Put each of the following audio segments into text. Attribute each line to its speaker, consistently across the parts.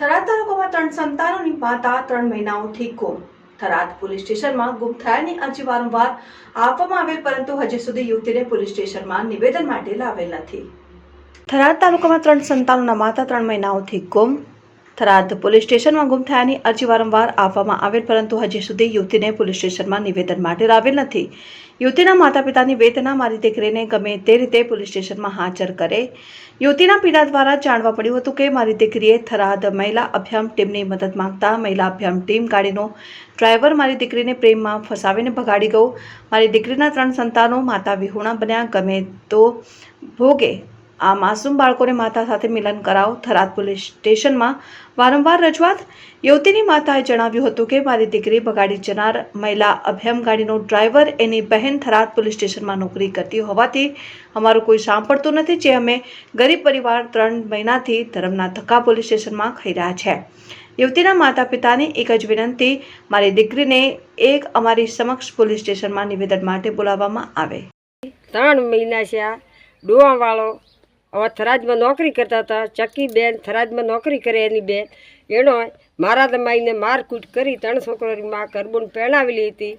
Speaker 1: થરાદ તાલુકામાં ત્રણ સંતાનોની માતા ત્રણ મહિનાઓથી ગુમ. થરાદ પોલીસ સ્ટેશનમાં ગુમ થયાની અરજી વારંવાર આપવામાં આવેલ, પરંતુ હજી સુધી યુવતીને પોલીસ સ્ટેશનમાં નિવેદન માટે લાવેલ નથી. થરાદ તાલુકામાં ત્રણ સંતાનોના માતા ત્રણ મહિનાઓથી ગુમ. થરાદ પોલીસ સ્ટેશનમાં ગુમ થયાની અરજી વારંવાર આપવામાં આવેલ, પરંતુ હજી સુધી યુવતીને પોલીસ સ્ટેશનમાં નિવેદન માટે લાવેલ નથી. યુવતીના માતા પિતાની વેદના મારી દીકરીને ગમે તે રીતે પોલીસ સ્ટેશનમાં હાજર કરે. યુવતીના પીડા દ્વારા જાણવા પડ્યું હતું કે મારી દીકરીએ થરાદ મહિલા અભિયાન ટીમની મદદ માંગતા મહિલા અભિયાન ટીમ ગાડીનો ડ્રાઈવર મારી દીકરીને પ્રેમમાં ફસાવીને ભગાડી ગયો. મારી દીકરીના ત્રણ સંતાનો માતા વિહુણા બન્યા. ગમે તો ભોગે આ માસૂમ બાળકોને માતા સાથે મિલન કરાવ. થરાદ પોલીસ સ્ટેશનમાં વારંવાર રજૂઆત. યુવતીની માતાએ જણાવ્યું હતું કે, મારી દીકરી બગાડી જનાર મહિલા અભયમ ગાડીનો ડ્રાઈવર. એની બહેન થરાદ પોલીસ સ્ટેશનમાં નોકરી કરતી હોવાથી અમારું કોઈ સાંભળતું નથી, જે અમે ગરીબ પરિવાર ત્રણ મહિનાથી ધરમના ધક્કા પોલીસ સ્ટેશનમાં ખાઈ રહ્યા છે. યુવતીના માતા પિતાની એક જ વિનંતી, મારી દીકરીને એક અમારી સમક્ષ પોલીસ સ્ટેશનમાં નિવેદન માટે બોલાવવામાં આવે.
Speaker 2: ત્રણ મહિના છે આ હવે થરાજમાં નોકરી કરતા હતા ચક્કી બેન થરાજમાં નોકરી કરે એની બેન. એનો મારા દમાઈને મારકૂટ કરી ત્રણ છોકરોની મા કરબૂન પહેણાવેલી હતી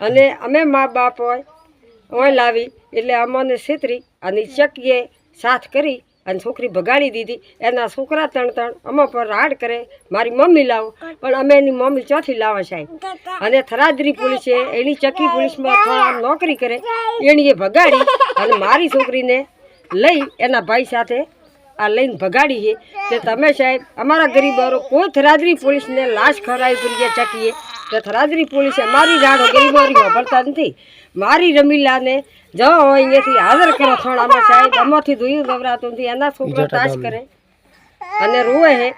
Speaker 2: અને અમે મા બાપ હોય ઓય લાવી એટલે અમને છેતરી અને ચક્કીએ સાથ કરી અને છોકરી ભગાડી દીધી. એના છોકરા ત્રણ ત્રણ અમા પર રાડ કરે, મારી મમ્મી લાવો, પણ અમે એની મમ્મી ચોથી લાવે સાહેબ. અને થરાદરી પોલીસે એની ચક્કી પોલીસમાં નોકરી કરે, એણીએ ભગાડી અને મારી છોકરીને લઈ એના ભાઈ સાથે આ લઈને ભગાડી છે. તે તમે સાહેબ અમારા ગરીબારો કોઈ થરાદરી પોલીસને લાશ ખરાવી પડી ચકીએ તો થરાદરી પોલીસે મારી રાડો ગરીબોરી વાપરતા નથી. મારી રમીલાને જવા હોય અહીંયાથી હાજર કરો થોડામાં સાહેબ અમાથી ધોયું દવરાતું નથી એના છોકરા તાશ કરે. અને રોવે હે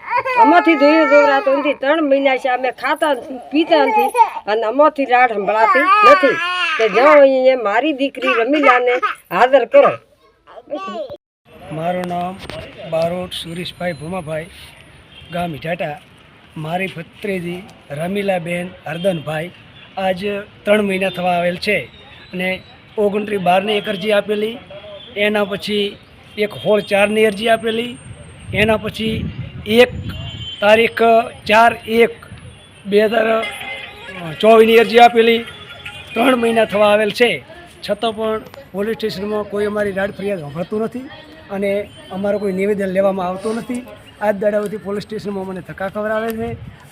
Speaker 2: અમાથી ધોયું દોરાતું નથી. ત્રણ મહિના છે અમે ખાતા નથી પીતા નથી અને અમાથી રાડ સંભળાતી નથી. કે જાઓ અહીંયા મારી દીકરી રમીલાને હાજર કરો.
Speaker 3: મારું નામ બારોટ સુરેશભાઈ ભૂમાભાઈ, ગામ ઇટાટા મારી ભત્રીજી રમીલાબેન હરદનભાઈ આજ ત્રણ મહિના થવા આવેલ છે અને ઓગણત્રીસ બારની એક અરજી આપેલી, એના પછી એક હોળ ચારની અરજી આપેલી, એના પછી એક તારીખ ચાર એક બે હજાર ચોવીસની અરજી આપેલી, ત્રણ મહિના થવા આવેલ છે. છતાં પણ પોલીસ સ્ટેશનમાં કોઈ અમારી રાડ ફરિયાદ સાંભળતું નથી અને અમારું કોઈ નિવેદન લેવામાં આવતું નથી. આજ દાડાઓથી પોલીસ સ્ટેશનમાં મને ધક્કા ખવડાવે છે.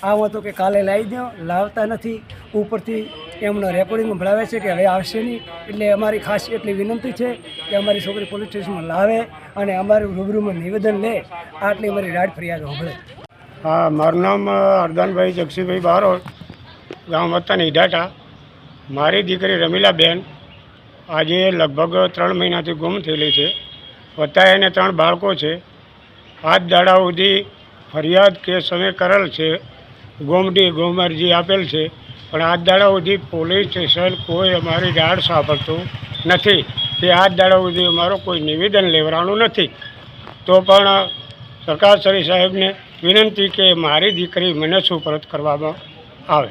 Speaker 3: આવો તો કે કાલે લાવી દો, લાવતા નથી. ઉપરથી એમનો રેકોર્ડિંગ ભણાવે છે કે હવે આવશે નહીં. એટલે અમારી ખાસ એટલી વિનંતી છે કે અમારી છોકરી પોલીસ સ્ટેશનમાં લાવે અને અમારું રૂબરૂમાં નિવેદન લે. આટલી અમારી રાડ ફરિયાદ સાંભળે.
Speaker 4: હા, મારું નામ અરદાનભાઈ જગસીભાઈ બારોટ. ગામ વતન ઈડાટા મારી દીકરી રમીલાબેન આજે લગભગ ત્રણ મહિનાથી ગુમ થયેલી છે. વત્તા એને ત્રણ બાળકો છે. આજ દાડા સુધી ફરિયાદ કેસ અમે કરેલ છે. ગોમડી ગોમ અરજી આપેલ છે. પણ આજ દાડા સુધી પોલીસ સ્ટેશન કોઈ અમારી રાડ સાંભળતું નથી. કે આજ દાડા સુધી અમારો કોઈ નિવેદન લેવડાનું નથી. તો પણ સરકારશ્રી સાહેબને વિનંતી કે મારી દીકરી મને સુપરત કરવામાં આવે.